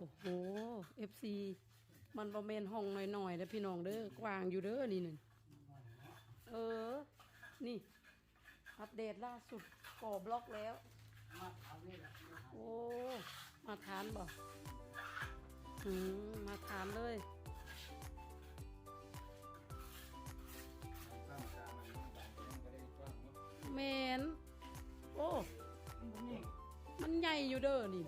โอ้โห FC มันประเมนห้องหน่อยๆนะพี่น้องเด้อกวางอยู่เด้อนี่หนึ่งเออ นี่ อัปเดตล่าสุดก่อบล็อกแล้ว โอ้ มาทานบ่อืมมาทานเลยเนาะแมนโอ้ มันใหญ่อยู่เด้อนี่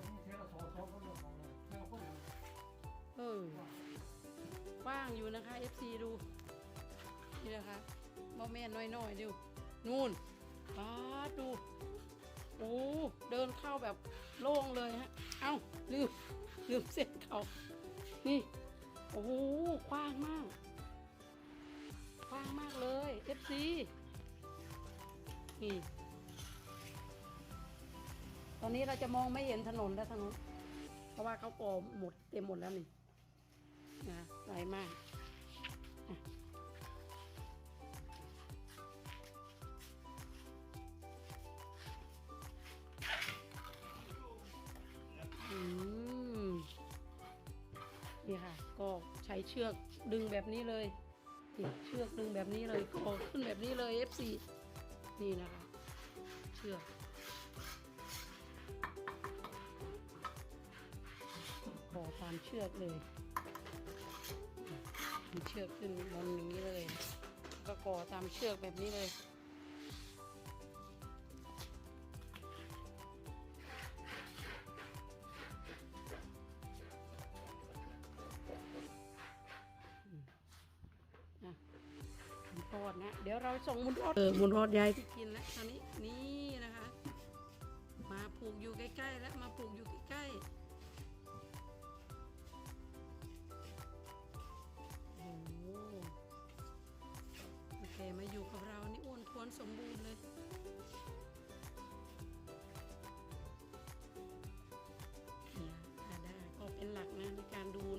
ออกว้างอยู่นะคะ FC ดู นี่นะคะโมเมนน้อยๆดูนู่นป้าดดูโอ้เดินเข้าแบบโล่งเลยฮะ เอ้าลืมลืมเส้นเขานี่ โอ้โหกว้างมากกว้างมากเลย FC นี่ตอนนี้เราจะมองไม่เห็นถนนแล้วทางนู้นเพราะว่าเขาก่อหมดเต็มหมดแล้วนี่ นะไวมากอืมนี่ค่ะ ก็ใช้เชือกดึงแบบนี้เลยนี่เชือกดึงแบบนี้เลยก็ขึ้นแบบนี้เลย FC นี่นะคะ เชือกขอตามเชือกเลย เชือกขึ้นบนอย่างนี้เลย ก็ก่อตามเชือกแบบนี้เลยอืมอะหมุนทอดนะ เดี๋ยวเราส่งหมุนทอดเออหมุนทอดยายที่กินแล้วตอนนี้นี่นะคะ มาผูกอยู่ใกล้ๆแล้วมาผูกอยู่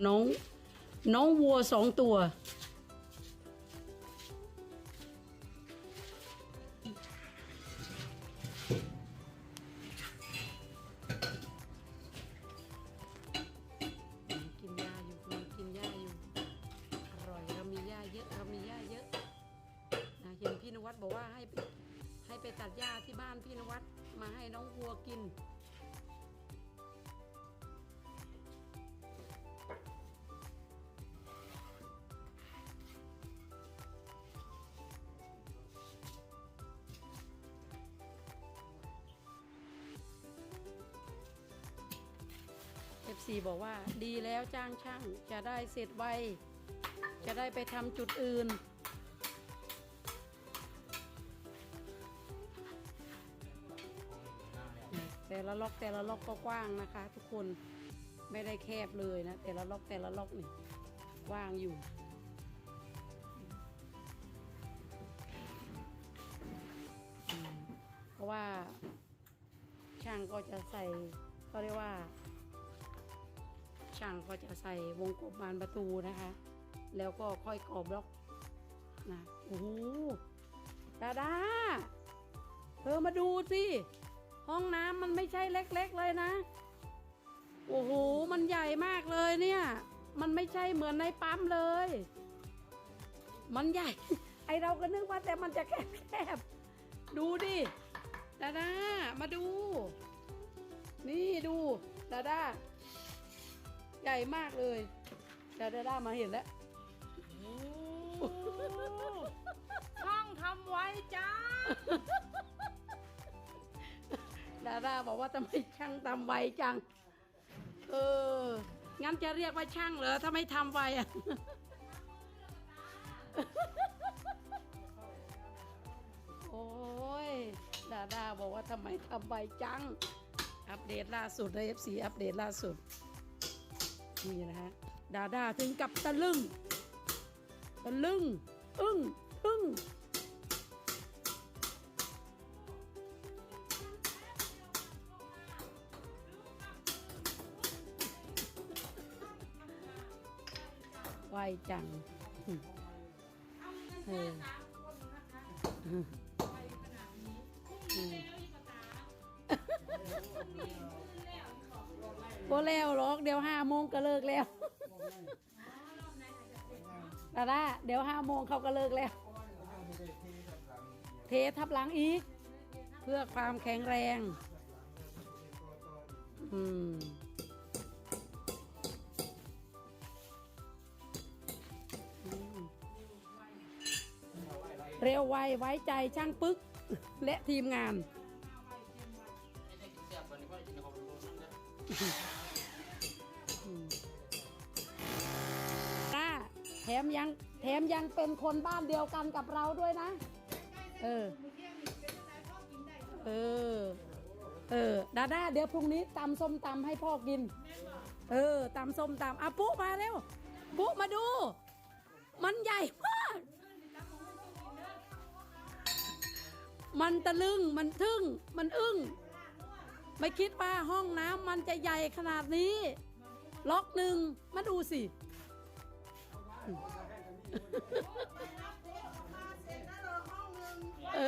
น้อง น้องวัวสองตัว กินหญ้าอยู่กำลังกินหญ้าอยู่ อร่อย เรามีหญ้าเยอะ เรามีหญ้าเยอะนะเห็นพี่นวัดบอกว่าให้ให้ไปตัดหญ้าที่บ้านพี่นวัดมาให้น้องวัวกิน FC บอกว่าดีแล้วจ้างช่างจะได้เสร็จไว จะได้ไปทำจุดอื่น แต่ละล็อกแต่ละล็อกก็กว้างนะคะ ทุกคนไม่ได้แคบเลยนะ แต่ละล็อกแต่ละล็อกนี่กว้างอยู่เพราะว่าช่างก็จะใส่เขาเรียกว่า ช่างก็จะใส่วงกบบานประตูนะคะ แล้วก็ค่อยกรอบล็อกนะโอ้โหดาดาเธอมาดูสิ ห้องน้ำมันไม่ใช่เล็ก ๆเลยนะ โอ้โห มันใหญ่มากเลยเนี่ย มันไม่ใช่เหมือนในปั๊มเลย มันใหญ่ ไอเราก็นึกว่าแต่มันจะแคบๆ ดูดิดาดามาดู นี่ดู ใหญ่มากเลยดาดาดามาเห็นแล้วช่องทำไว้จ้า ดาดาบอกว่าทำไมช่างทำไวจัง เออ งั้นจะเรียกว่าช่างเหรอถ้าไม่ทำไวอะโอ้ย ดาดาบอกว่าทำไมทำไวจัง อัปเดตล่าสุดเลย FC อัปเดตล่าสุด นี่นะฮะดาดาถึงกับตะลึง ตะลึง อึ้งทึ่งไวจังอืมเอออืมอืมโอ้ บ่แล้วหรอกเดี๋ยวห้าโมงก็เลิกแล้วดาดาเดี๋ยวห้าโมงเขาก็เลิกแล้ว เททับหลังอีก เพื่อความแข็งแรง อืมอืมเร็วไวไว้ใจช่างปึ๊กและทีมงาน แถมยังแถมยังเป็นคนบ้านเดียวกันกับเราด้วยนะ เออ เออ เออดาด้าเดี๋ยวพรุ่งนี้ตำส้มตำให้พ่อกิน เออตำส้มตำอะปุ๊มาเร็วปุ๊มาดู มันใหญ่มาก มันตะลึง มันทึ่ง มันอึ้ง ไม่คิดว่าห้องน้ำมันจะใหญ่ขนาดนี้ ล็อกหนึ่งมาดูสิ เอ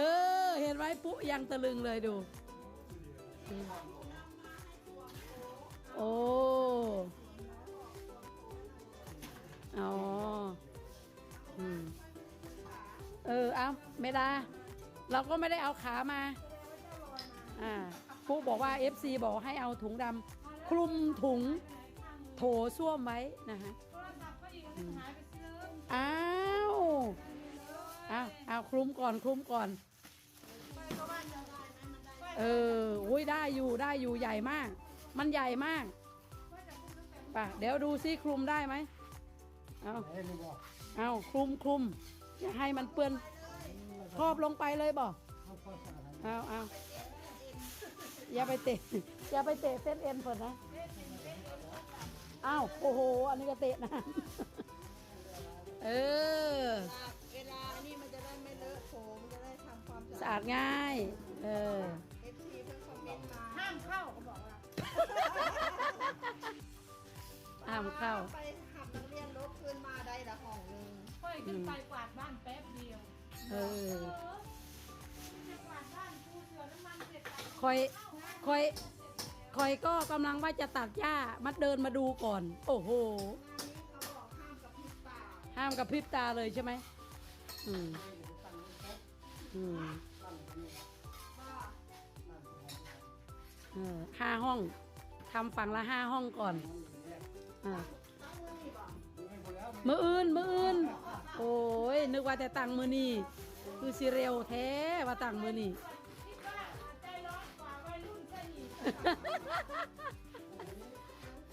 อ เห็นไหมปุ๊ยังตะลึงเลยดู โอ้อ๋อเออ เอาไม่ได้เราก็ไม่ได้เอาขามา อ่าปุ๊บอกว่า FC บอกให้เอาถุงดำคลุมถุง โถส้วมไว้นะฮะโทรศัพท์ก็อีกหายไปซื้ออ้าวอ้าวอ้าวคลุมก่อนคลุมก่อนเอออุ้ยได้อยู่ได้อยู่ใหญ่มาก มันใหญ่มากป่ะเดี๋ยวดูซิคลุมได้ไหมเอาเอ้ยนี่บ่เอาคลุมคลุมอย่าให้มันเปื้อนครอบลงไปเลยบ่เขาก็ใส่ให้เอาเอาอย่าไปเตะอย่าไปเตะเส้นเอ็นเปิดนะ อ้าว โอ้โห อันนี้ก็เตะนะ เออ เวลาอันนี้มันจะได้ไม่เลอะโถมันจะได้ทำความสะสะอาอาดดง่าย เออ เอฟซีเพิ่งคอมเมนต์มาห้ามเข้าเขาบอกว่าห้ามเข้า ไปขับนักเรียนรถคืนมาได้ละห้องหนึงค่อยขึ้นไปกวาดบ้านแป๊บเดียวเออจะกวาดบ้านปูเสือน้ำมันเสร็จแล้วคอย คอย คอยก็กำลังว่าจะตัดหญ้ามัดเดินมาดูก่อน โอ้โห ห้ามกับพริบตาเลยใช่ไหมอืมอืมเออห้าห้องทำฝั่งละห้าห้องก่อนอ่ามืออื่นมืออื่น โอ้ยนึกว่าแต่ตังมือนี่คือสิเร็วแท้ว่าตังมือนี่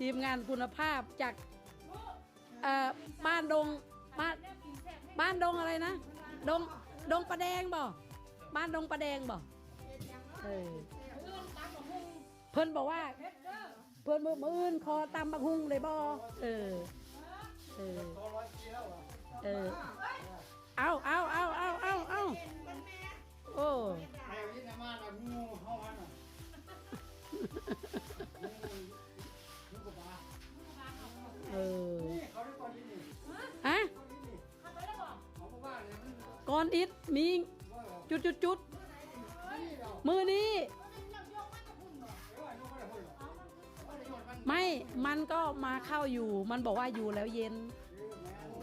ทีมงานคุณภาพจากเอ่อบ้านดงบ้านแล้วกินแซ่บให้บ้านดงอะไรนะดงดงประแดงบ่บ้านดงประแดงบ่เออเพื่อนตามของมึงเพิ่นบอกว่า เพชรเด้อเพิ่นมือมืออื่นคอตำบักฮุงเลยบ่เออเออตัวร้อยปีแล้วเหรอเออเอาเอาเอาเอาเอาเอาโอ้แมวยิ่งมาหน่อยงูเข้ามาหน่อยงูกับปลา เอออะก้อนอิฐมีจุดจุดจุดมือนี้ ไม่ มันก็มาเข้าอยู่ มันบอกว่าอยู่แล้วเย็น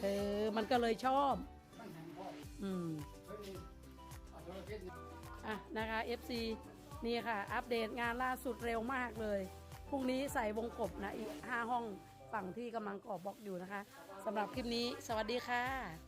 เออ มันก็เลยชอบอืมอะนะคะ FC นี่ค่ะ อัปเดตงานล่าสุดเร็วมากเลย พรุ่งนี้ใส่วงกบนะอีก 5 ห้องฝั่งที่กำลังก่อบล็อกอยู่นะคะสำหรับคลิปนี้ สวัสดีค่ะ